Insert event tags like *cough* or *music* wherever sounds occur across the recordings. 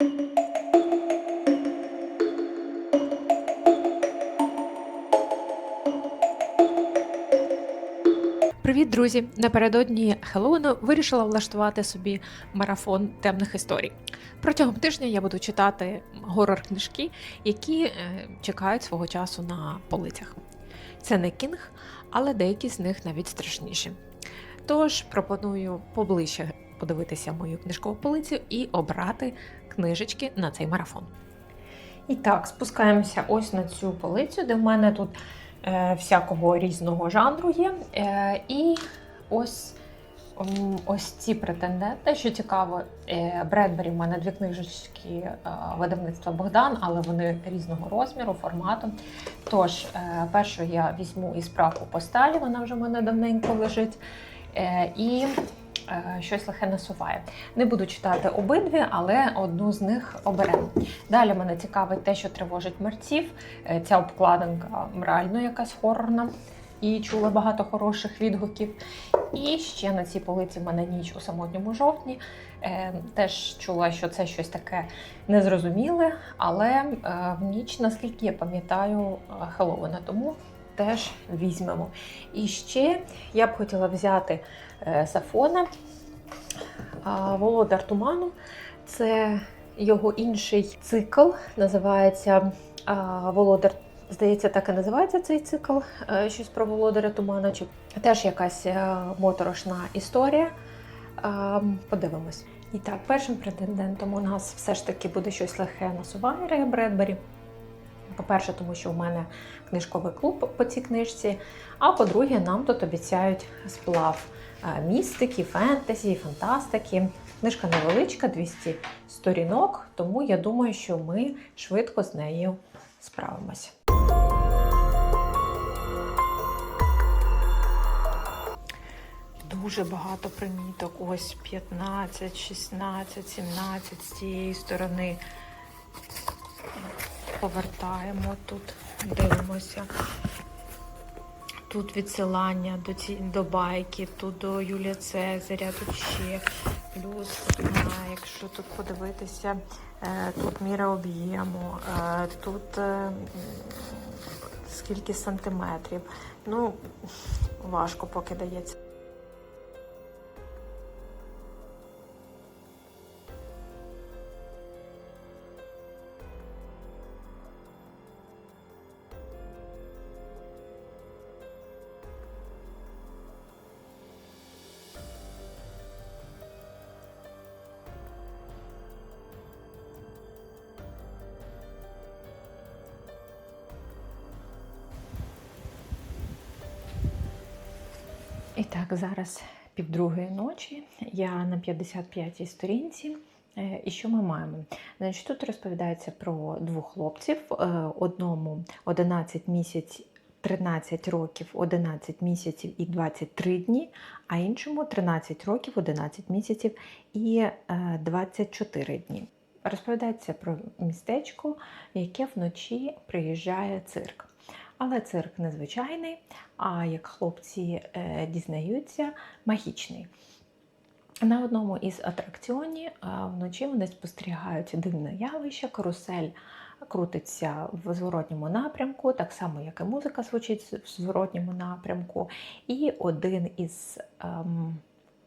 Привіт, друзі! Напередодні Хеллоуіну вирішила влаштувати собі марафон темних історій. Протягом тижня я буду читати горор-книжки, які е, чекають свого часу на полицях. Це не кінг, але деякі з них навіть страшніші. Тож пропоную поближче подивитися мою книжкову полицю і обрати книжечки на цей марафон. І так, спускаємося ось на цю полицю, де в мене тут е, всякого різного жанру є. Е, і ось, ось ці претенденти, що цікаво, е, Бредбері в мене дві книжечки е, видавництва Богдан, але вони різного розміру, формату. Тож, е, першу я візьму із праку посталі, вона вже в мене давненько лежить. Е, і щось лихе насуває. Не буду читати обидві, але одну з них оберемо. Далі мене цікавить те, що тривожить мерців. Е, Ця обкладинка реально якась хорорна. І чула багато хороших відгуків. І ще на цій полиці в мене ніч у самотньому жовтні. Е, теж чула, що це щось таке незрозуміле, але е, в ніч, наскільки я пам'ятаю, е, Хеллоуіна, тому теж візьмемо. І ще я б хотіла взяти е, Сафона, а, Володар Туману. Це його інший цикл, називається Володар. Здається, так і називається цей цикл. е, Щось про Володаря Тумана. Чи теж якась е, моторошна історія. Подивимось. І так, першим претендентом у нас все ж таки буде щось легке на Сувайри Бредбері. По-перше, тому що в мене книжковий клуб по цій книжці. А по-друге, нам тут обіцяють сплав е, містики, фентезі, фантастики. Книжка невеличка, 200 сторінок, тому я думаю, що ми швидко з нею справимося. Дуже багато приміток. Ось 15, 16, 17 з цієї сторони. Повертаємо тут, дивимося. Тут відсилання до ці, до байки, тут до Юлія Цезаря, тут ще. Плюс, якщо тут подивитися, е, тут міра об'єму, е, тут е, скільки сантиметрів. Ну, важко поки дається. І так, зараз півдругої ночі. Я на 55-й сторінці. Е, І що ми маємо? Значить, тут розповідається про двох хлопців: Е, одному 11 місяць, 13 років, 11 місяців і 23 дні, а іншому 13 років, 11 місяців і е, 24 дні. Розповідається про містечко, яке вночі приїжджає цирк. Але цирк незвичайний, а як хлопці е, дізнаються, магічний. На одному із атракціонів а, вночі вони спостерігають дивне явище, карусель крутиться в зворотньому напрямку, так само, як і музика звучить в зворотньому напрямку. І один із ем,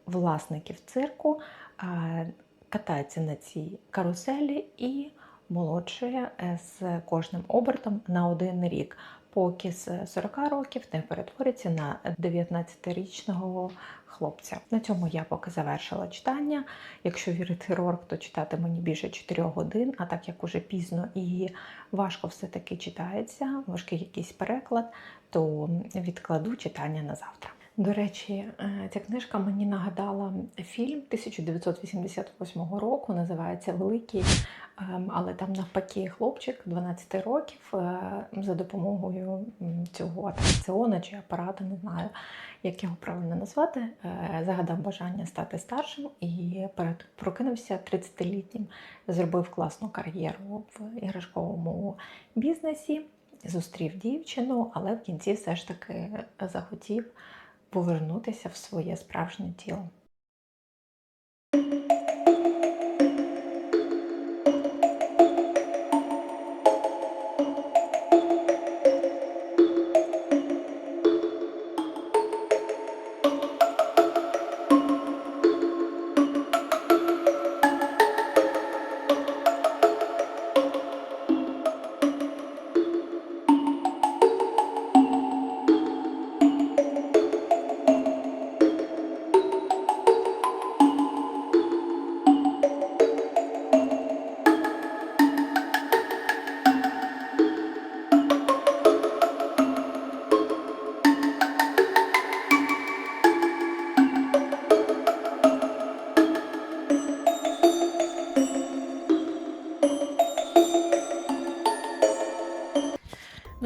власників цирку е, катається на цій каруселі і молодшує е, з кожним обертом на один рік, поки з 40 років не перетвориться на 19-річного хлопця. На цьому я поки завершила читання. Якщо вірити Рорк, то читати мені більше 4 годин, а так як уже пізно і важко все-таки читається, важкий якийсь переклад, то відкладу читання на завтра. До речі, е, ця книжка мені нагадала фільм 1988 року, називається Великий, ем, але там навпаки хлопчик 12 років е, за допомогою цього атракціона чи апарату, не знаю, як його правильно назвати, е, загадав бажання стати старшим і прокинувся 30-літнім, зробив класну кар'єру в іграшковому бізнесі. Зустрів дівчину, але в кінці все ж таки захотів повернутися в своє справжнє тіло.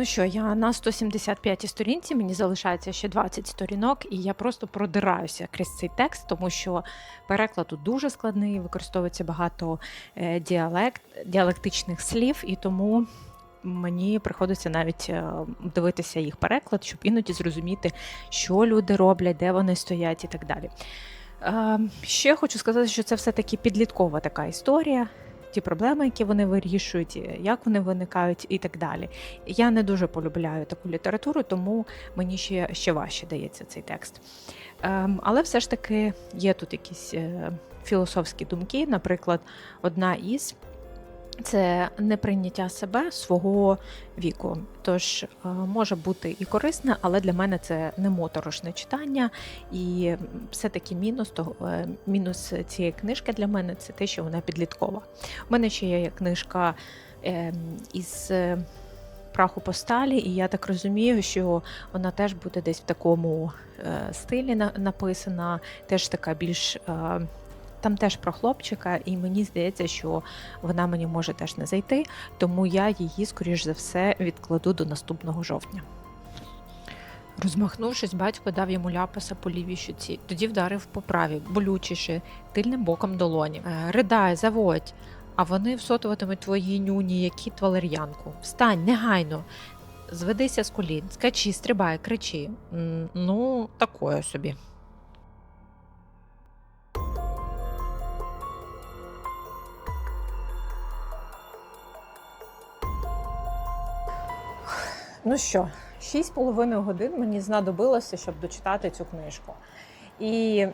Що, я на 175 сторінці, мені залишається ще 20 сторінок, і я просто продираюся крізь цей текст, тому що переклад тут дуже складний, використовується багато е, діалект, діалектичних слів, і тому мені приходиться навіть е, дивитися їх переклад, щоб іноді зрозуміти, що люди роблять, де вони стоять і так далі. Е, Ще хочу сказати, що це все-таки підліткова така історія. Ті проблеми, які вони вирішують, як вони виникають, і так далі. Я не дуже полюбляю таку літературу, тому мені ще, ще важче дається цей текст. Ем, але все ж таки є тут якісь е, філософські думки. Наприклад, одна із це неприйняття себе свого віку. Тож е, може бути і корисне, але для мене це не моторошне читання. І все-таки мінус того, е, мінус цієї книжки для мене це те, що вона підліткова. У мене ще є книжка е, із праху по сталі, і я так розумію, що вона теж буде десь в такому стилі на- написана, теж така більш. Там теж про хлопчика, і мені здається, що вона мені може теж не зайти, тому я її, скоріш за все, відкладу до наступного жовтня. Розмахнувшись, батько дав йому ляпаса по лівій щуці, тоді вдарив по правій, болючіше, тильним боком долоні. «Е, Ридай, заводь, а вони всотуватимуть твої нюні, як кіт валер'янку. Встань, негайно. Зведися з колін, скачи, стрибай, кричи. Ну, такое собі. Ну що, шість з половиною годин мені знадобилося, щоб дочитати цю книжку. І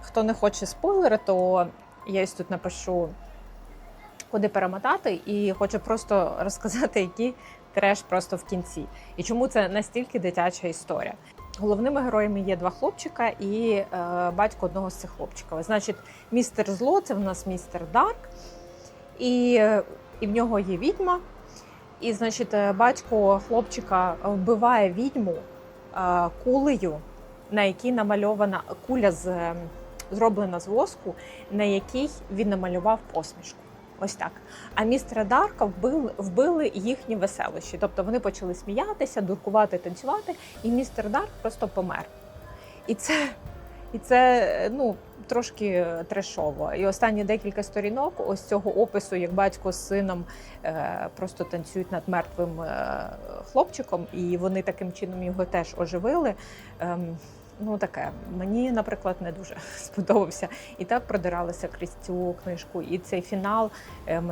хто не хоче спойлери, то я ось тут напишу, куди перемотати, і хочу просто розказати, який треш просто в кінці. І чому це настільки дитяча історія. Головними героями є два хлопчика і е, батько одного з цих хлопчиків. Значить, містер зло це в нас містер Дарк, і, е, і в нього є відьма. І, значить, е, батько хлопчика вбиває відьму е, кулею, на якій намальована куля з, е, зроблена з воску, на якій він намалював посмішку. Ось так. А містера Дарка вбили, вбили їхні веселощі. Тобто вони почали сміятися, дуркувати, танцювати, і містер Дарк просто помер. І це, і це ну, трошки трешово. І останні декілька сторінок ось цього опису, як батько з сином е, просто танцюють над мертвим е, хлопчиком, і вони таким чином його теж оживили. Ем, Ну, таке мені, наприклад, не дуже *laughs* сподобався. І так продиралася крізь цю книжку. І цей фінал е,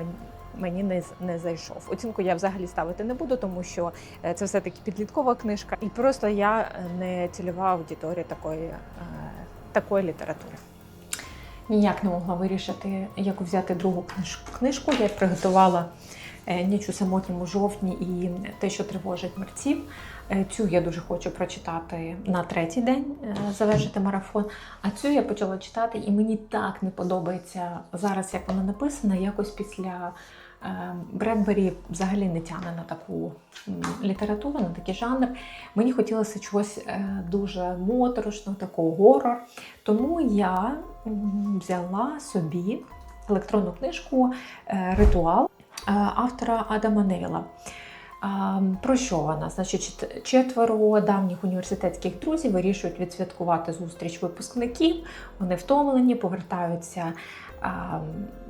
мені, не, не зайшов. Оцінку я взагалі ставити не буду, тому що е, це все-таки підліткова книжка. І просто я не цільова аудиторія такої, е, такої літератури. Ніяк не могла вирішити, яку взяти другу книжку. Я приготувала е, ніч у самотньому жовтні і те, що тривожить мерців. Е, Цю я дуже хочу прочитати на третій день, е, завершити марафон. А цю я почала читати, і мені так не подобається зараз, як вона написана. Якось після Бредбері взагалі не тягне на таку літературу, на такий жанр. Мені хотілося чогось е, дуже моторошного, такого горор. Тому я взяла собі електронну книжку е, Ритуал е, автора Адама Невіла. Про що вона? Значить, четверо давніх університетських друзів вирішують відсвяткувати зустріч випускників. Вони втомлені, повертаються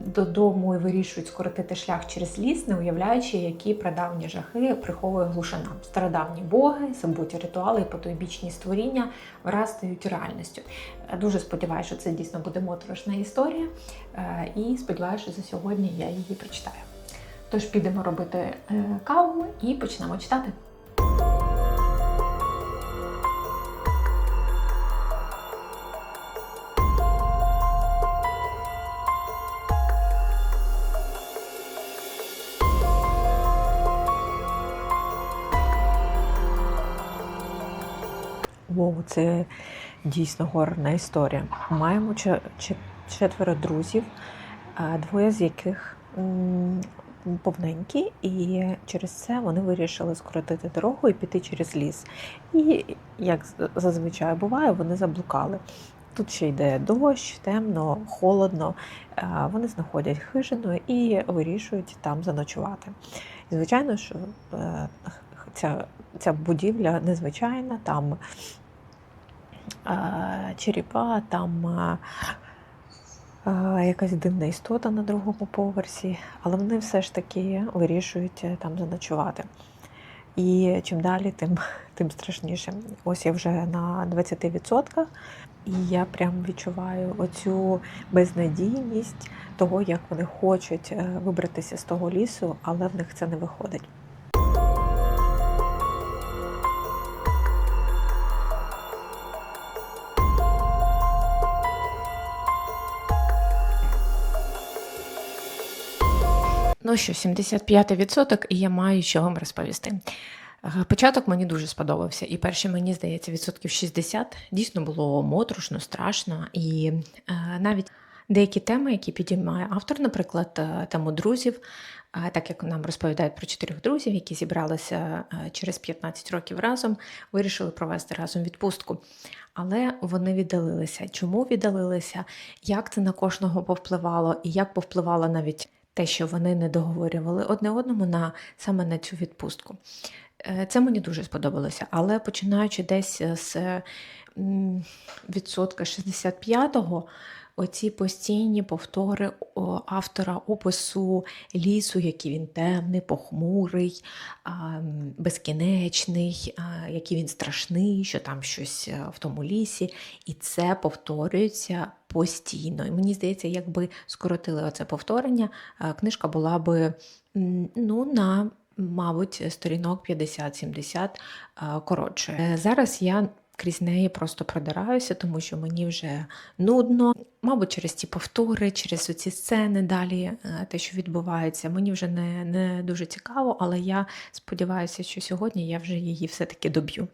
додому і вирішують скоротити шлях через ліс, не уявляючи, які прадавні жахи приховує глушина. Стародавні боги, забуті ритуали і потойбічні створіння враз стають реальністю. Е, Дуже сподіваюся, що це дійсно буде моторошна історія. е, І сподіваюся, що за сьогодні я її прочитаю. Тож підемо робити е, каву і почнемо читати. Це дійсно горна історія. Маємо че- че- четверо друзів, двоє з яких повненькі, і через це вони вирішили скоротити дорогу і піти через ліс. І як зазвичай буває, вони заблукали. Тут ще йде дощ, темно, холодно. Вони знаходять хижину і вирішують там заночувати. Звичайно, що е, ця, ця будівля незвичайна, там черепа, там якась дивна істота на другому поверсі, але вони все ж таки вирішують е, там заночувати. І чим далі, тим, *laughs* тим страшніше. Ось я вже на 20%, і я прям відчуваю оцю безнадійність того, як вони хочуть е, вибратися з того лісу, але в них це не виходить. Ну що, 75% і я маю що вам розповісти. Е, Початок мені дуже сподобався, і перші, мені здається, відсотків 60 дійсно було моторошно, страшно. І е, навіть деякі теми, які підіймає автор, наприклад, е, тему друзів, е, так як нам розповідають про чотирьох друзів, які зібралися через 15 років разом, вирішили провести разом відпустку. Але вони віддалилися. Чому віддалилися? Як це на кожного повпливало, і як повпливало навіть те, що вони не договорювали одне одному на саме на цю відпустку. Е, Це мені дуже сподобалося, але починаючи десь з відсотка 65-го, оці постійні повтори автора опису лісу, який він темний, похмурий, безкінечний, який він страшний, що там щось е, в тому лісі, і це повторюється постійно. І мені здається, якби скоротили оце повторення, е, книжка була би ну, на мабуть, сторінок 50-70 е, коротше. Е, Зараз я крізь неї просто продираюся, тому що мені вже нудно. Мабуть, через ті повтори, через ці сцени далі, те, що відбувається, мені вже не, не дуже цікаво, але я сподіваюся, що сьогодні я вже її все-таки доб'ю.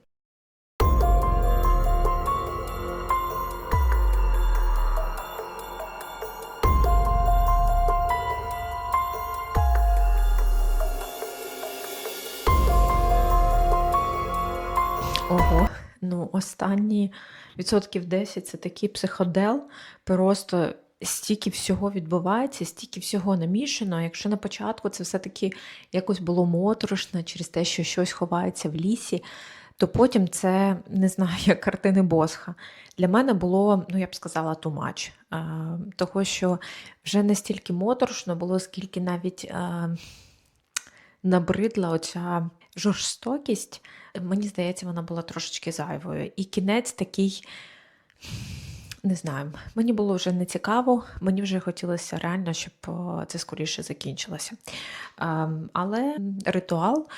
Ну останні відсотків 10 це такий психодел. Просто стільки всього відбувається, стільки всього намішано. Якщо на початку це все-таки якось було моторошно через те, що щось ховається в лісі, то потім це не знаю, *laughs* як картини Босха. Для мене було, ну я б сказала. А, Того, що вже не стільки моторошно було, скільки навіть набридла оця жорстокість. Мені здається, вона була трошечки зайвою. І кінець такий, не знаю, мені було вже не цікаво, мені вже хотілося реально, щоб це скоріше закінчилося. Ем, Але ритуал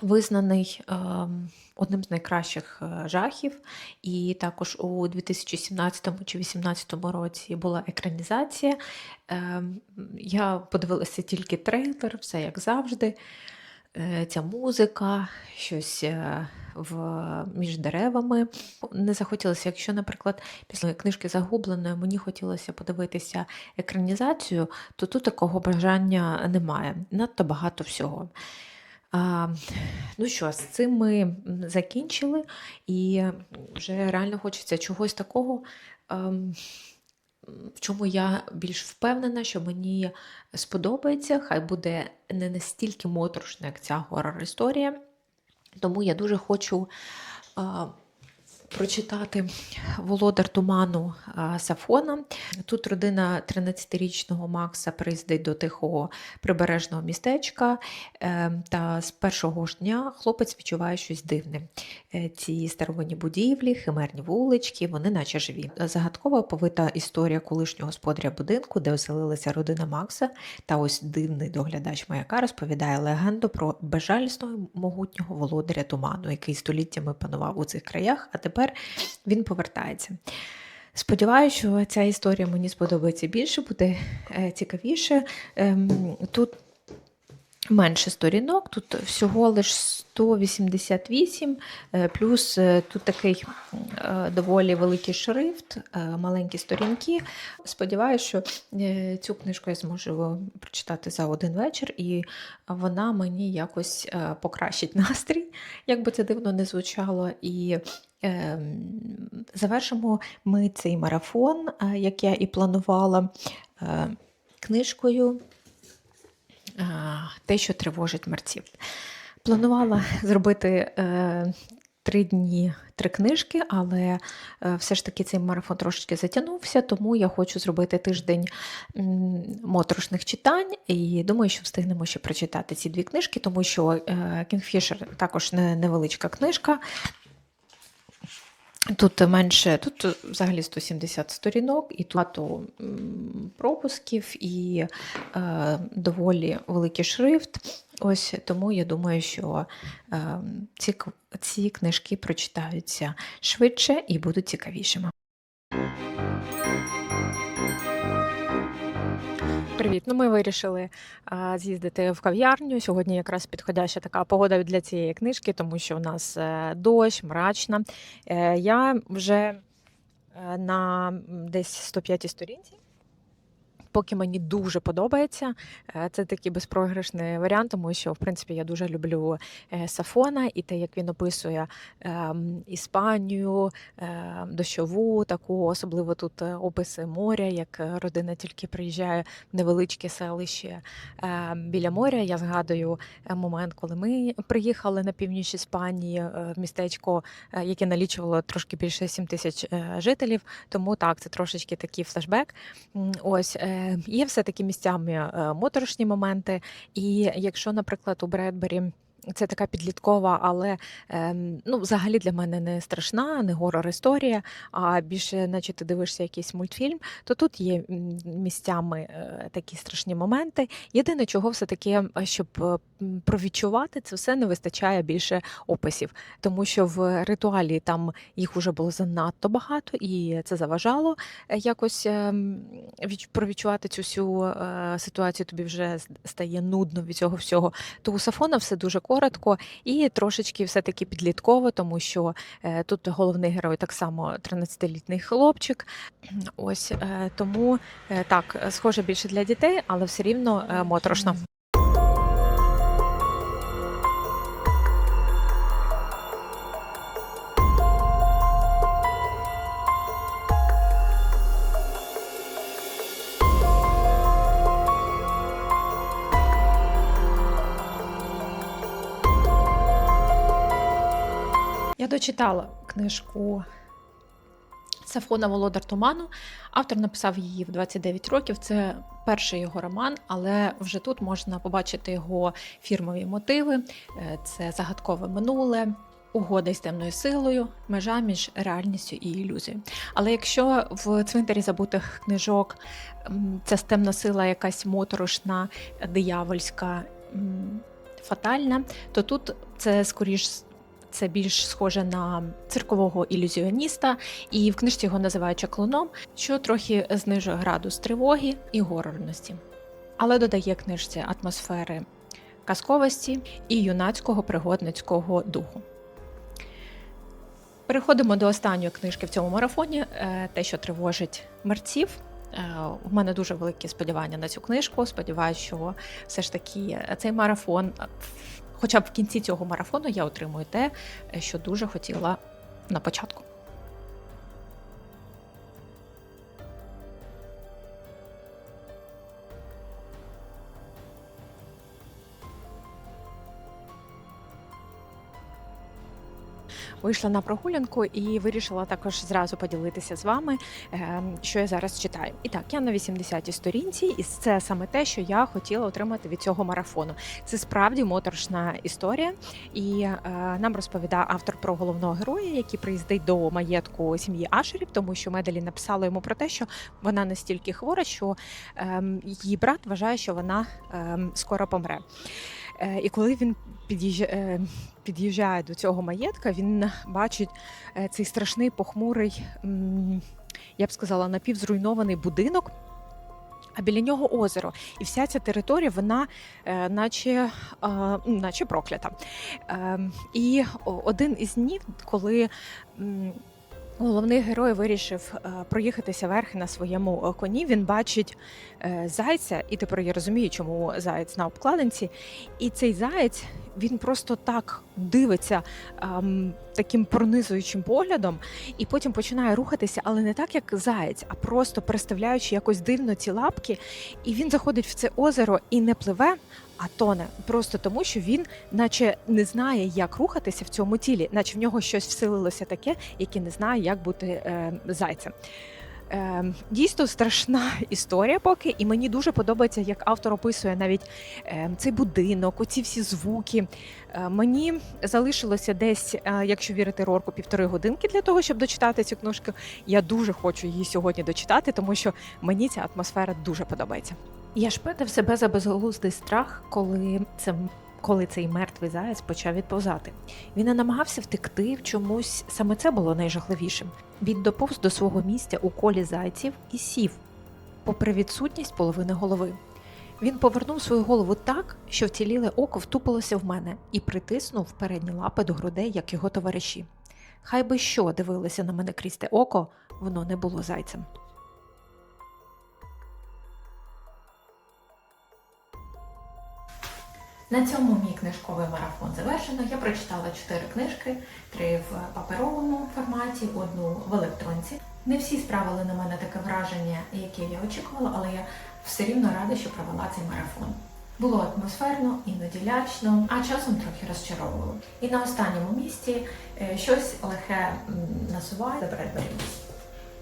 визнаний ем, одним з найкращих е, жахів. І також у 2017 чи 2018 році була екранізація. Ем, Я подивилася тільки трейлер, все як завжди. Е, Ця музика, щось е, в, між деревами. Не захотілося, якщо, наприклад, після книжки загубленої мені хотілося подивитися екранізацію, то тут такого бажання немає. Надто багато всього. А, ну що, з цим ми закінчили, і вже реально хочеться чогось такого. ем, в чому я більш впевнена, що мені сподобається, хай буде не настільки моторошна, як ця горор-історія. Тому я дуже хочу прочитати Володар туману Сафона. Тут родина 13-річного Макса приїздить до тихого прибережного містечка, е, та з першого ж дня хлопець відчуває щось дивне. Е, Ці старовинні будівлі, химерні вулички, вони наче живі. Загадкова повита історія колишнього господаря будинку, де оселилася родина Макса, та ось дивний доглядач маяка розповідає легенду про безжалісного могутнього володаря туману, який століттями панував у цих краях, а тепер він повертається. Сподіваюся, що ця історія мені сподобається більше, буде е, цікавіше. Ем, Тут менше сторінок, тут всього лише 188, е, плюс е, тут такий е, доволі великий шрифт, е, маленькі сторінки. Сподіваюся, що цю книжку я зможу прочитати за один вечір, і вона мені якось покращить настрій, як би це дивно не звучало. І завершимо ми цей марафон, як я і планувала, книжкою те, що тривожить мерців. Планувала зробити е, три дні, три книжки, але е, все ж таки цей марафон трошечки затягнувся, тому я хочу зробити тиждень моторошних читань. І думаю, що встигнемо ще прочитати ці дві книжки, тому що е, Кінгфішер також не, невеличка книжка. Тут менше, тут взагалі 170 сторінок, і тут багато пропусків, і е, доволі великий шрифт. Ось тому я думаю, що е, ці, ці книжки прочитаються швидше і будуть цікавішими. Привіт. Ну ми вирішили а, з'їздити в кав'ярню. Сьогодні якраз підходяща така погода для цієї книжки, тому що у нас е, дощ, мрачна. Е, я вже е, на десь 105 сторінці. Поки мені дуже подобається, Е, це такий безпрограшний варіант, тому що в принципі я дуже люблю е, Сафона і те, як він описує ем, Іспанію, е, дощову, таку особливо тут е, описи моря, як родина тільки приїжджає в невеличке селище е, біля моря. Я згадую момент, коли ми приїхали на північ Іспанії в містечко, яке налічувало трошки більше 7 тисяч жителів. Тому так, це трошечки такий флешбек. Ось є все-таки місцями е, моторошні моменти. І якщо, наприклад, у Бредбері це така підліткова, але ем, ну, взагалі для мене не страшна, не горор історія, а більше, наче ти дивишся якийсь мультфільм, то тут є місцями е, такі страшні моменти. Єдине, чого все-таки, е, щоб е, провідчувати це все, не вистачає більше описів, тому що в ритуалі там їх уже було занадто багато, і це заважало е, якось ем, відч- провідчувати цю всю ситуацію. Тобі вже стає нудно від цього всього. То у Сафона все дуже коротко і трошечки все-таки підлітково, тому що е, тут головний герой так само 13-літний хлопчик. Ось е, тому е, так, схоже більше для дітей, але все рівно моторошно. Дочитала книжку Сафона Володар Туману. Автор написав її в 29 років. Це перший його роман, але вже тут можна побачити його фірмові мотиви. Е, Це загадкове минуле. Угода із темною силою, межа між реальністю і ілюзією. Але якщо в цвинтарі забутих книжок ця темна сила якась моторошна, диявольська, фатальна, то тут це скоріш це більш схоже на циркового ілюзіоніста, і в книжці його називають чаклуном, що трохи знижує градус тривоги і горорності, але додає книжці атмосфери казковості і юнацького пригодницького духу. Переходимо до останньої книжки в цьому марафоні е, те, що тривожить мерців. Е, У мене дуже великі сподівання на цю книжку. Сподіваюся, що все ж таки цей марафон, е, хоча б в кінці цього марафону, я отримую те, е, що дуже хотіла на початку. Вийшла на прогулянку і вирішила також зразу поділитися з вами, е, що я зараз читаю. І так, я на 80-й сторінці, і це саме те, що я хотіла отримати від цього марафону. Це справді моторошна історія, і е, нам розповідає автор про головного героя, який приїздить до маєтку сім'ї Ашерів, тому що Меделі написала йому про те, що вона настільки хвора, що ем, її брат вважає, що вона ем, скоро помре. Е, І коли він під'їжджає, е, до цього маєтка, він бачить е, цей страшний похмурий, я б сказала, напівзруйнований будинок. а біля нього озеро. І вся ця територія, вона е, наче, е, ну, наче проклята. Е, і один із днів, коли. Головний герой вирішив е, проїхатися верхи на своєму е, коні. Він бачить е, зайця, і тепер я розумію, чому заєць на обкладинці. І цей заєць він просто так дивиться таким пронизуючим поглядом, і потім починає рухатися, але не так, як заєць, а просто переставляючи якось дивно ці лапки. І він заходить в це озеро і не пливе, а тоне. Просто тому, що він, наче не знає, як рухатися в цьому тілі, наче в нього щось вселилося таке, яке не знає, як бути е, зайцем. Е, дійсно страшна *laughs* історія поки, і мені дуже подобається, як автор описує навіть е, цей будинок, оці всі звуки. Е, мені залишилося десь, е, якщо вірити Рорку, півтори годинки для того, щоб дочитати цю книжку. Я дуже хочу її сьогодні дочитати, тому що мені ця атмосфера дуже подобається. Я шпетав себе за безглуздий страх, коли це. Коли цей мертвий заяць почав відповзати, він не намагався втекти чомусь. Саме це було найжахливішим. Він доповз до свого місця у колі зайців і сів, попри відсутність половини голови. Він повернув свою голову так, що вціліле око втупилося в мене і притиснув передні лапи до грудей, як його товариші. Хай би що дивилося на мене крізь те око, воно не було зайцем. На цьому мій книжковий марафон завершено. Я прочитала чотири книжки: три в паперовому форматі, одну в електронці. Не всі справили на мене таке враження, яке я очікувала, але я все рівно рада, що провела цей марафон. Було атмосферно, іноді лячно, а часом трохи розчаровувало. І на останньому місці е, щось лихе насуває Бредбері.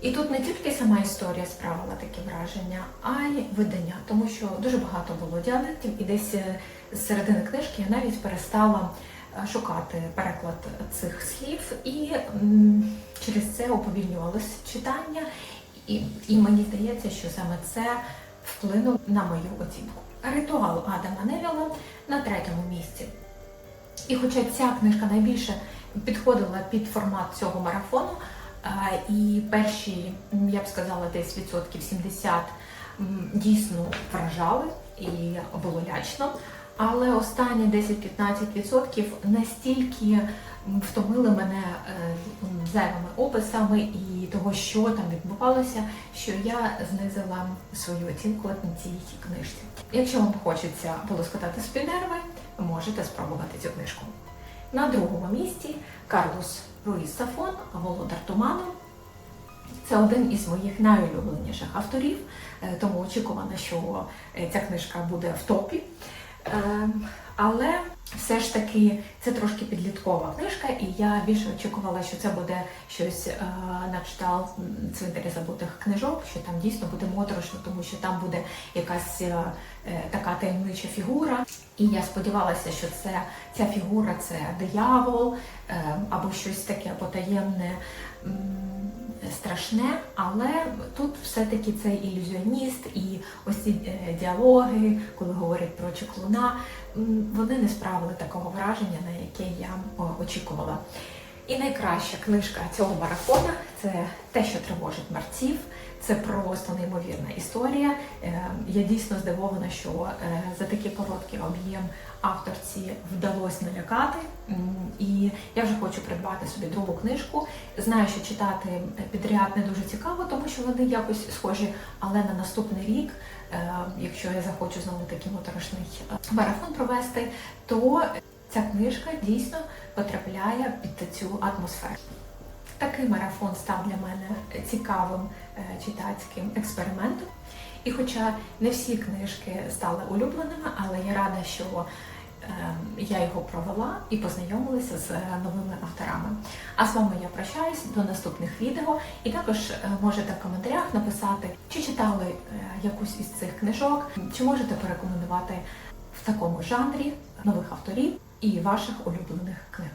І тут не тільки сама історія справила такі враження, а й видання, тому що дуже багато було діалектів, і десь е, з середини книжки я навіть перестала е, шукати переклад цих слів, і через це уповільнювалося читання, і, і мені здається, що саме це вплинуло на мою оцінку. Ритуал Адама Невіла на третьому місці. І хоча ця книжка найбільше підходила під формат цього марафону, і перші, я б сказала, десь відсотків 70 дійсно вражали і було лячно. Але останні 10-15% настільки втомили мене е, зайвими описами і того, що там відбувалося, що я знизила свою оцінку на цій книжці. Якщо вам хочеться полоскотати собі нерви, можете спробувати цю книжку. На другому місці Карлос Руїс Сафон, Володар Туману. Це один із моїх найулюбленіших авторів, е, тому очікувано, що е, ця книжка буде в топі. Ем, Але все ж таки це трошки підліткова книжка, і я більше очікувала, що це буде щось е, на кшталт м, цвинтаря забутих книжок, що там дійсно буде моторошно, тому що там буде якась е, е, така таємнича фігура. І я сподівалася, що це ця фігура це диявол е, або щось таке потаємне. Страшне, але тут все-таки цей ілюзіоніст і ось ці е, діалоги, коли говорять про чеклуна, вони не справили такого враження, на яке я очікувала. І найкраща книжка цього марафона це те, що тривожить мерців. Це просто неймовірна історія. Е, Я дійсно здивована, що е, за такий короткий об'єм авторці вдалося налякати. І я вже хочу придбати собі другу книжку. Знаю, що читати підряд не дуже цікаво, тому що вони якось схожі. Але на наступний рік, е, якщо я захочу знову такий моторошний марафон провести, то ця книжка дійсно потрапляє під цю атмосферу. Такий марафон став для мене цікавим е, читацьким експериментом. І хоча не всі книжки стали улюбленими, але я рада, що е, я його провела і познайомилася з е, новими авторами. А з вами я прощаюсь до наступних відео. І також е, можете в коментарях написати, чи читали якусь із цих книжок, чи можете порекомендувати в такому жанрі нових авторів і ваших улюблених книг.